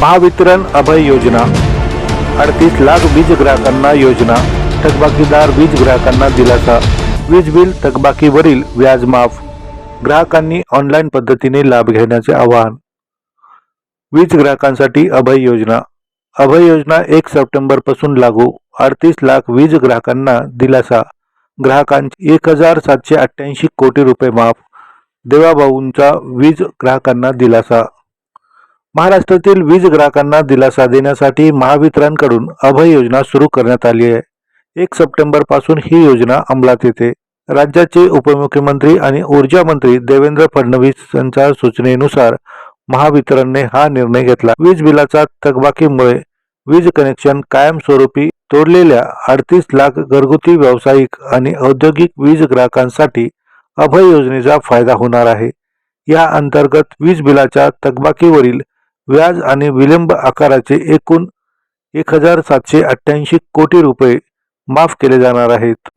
महावितरण अभय योजना अडतीस लाख वीज ग्राहकांना योजना थकबाकीदार वीज ग्राहकांना दिलासा वीज बिल थकबाकीवरील व्याज माफ ग्राहकांनी ऑनलाईन पद्धतीने लाभ घेण्याचे आवाहन. वीज ग्राहकांसाठी अभय योजना अभय योजना एक सप्टेंबरपासून लागू अडतीस लाख वीज ग्राहकांना दिलासा ग्राहकांची एक हजार सातशे अठ्ठ्याऐंशी कोटी रुपये माफ देवाभाऊंचा वीज ग्राहकांना दिलासा. महाराष्ट्रातील वीज ग्राहकांना दिलासा देण्यासाठी महावितरणकडून अभय योजना सुरू करण्यात आली आहे. एक सप्टेंबरपासून ही योजना अंमलात येते. राज्याचे उपमुख्यमंत्री आणि ऊर्जा मंत्री देवेंद्र फडणवीस यांच्या सूचनेनुसार महावितरणने हा निर्णय घेतला. वीज बिलाचा थकबाकीमुळे वीज कनेक्शन कायमस्वरूपी तोडलेल्या अडतीस लाख घरगुती व्यावसायिक आणि औद्योगिक वीज ग्राहकांसाठी अभय योजनेचा फायदा होणार आहे. या अंतर्गत वीज बिलाच्या थकबाकीवरील व्याज आणि विलंब आकाराचे एकूण एक हजार सातशे अठ्ठ्याऐंशी कोटी रुपये माफ केले जाणार आहेत.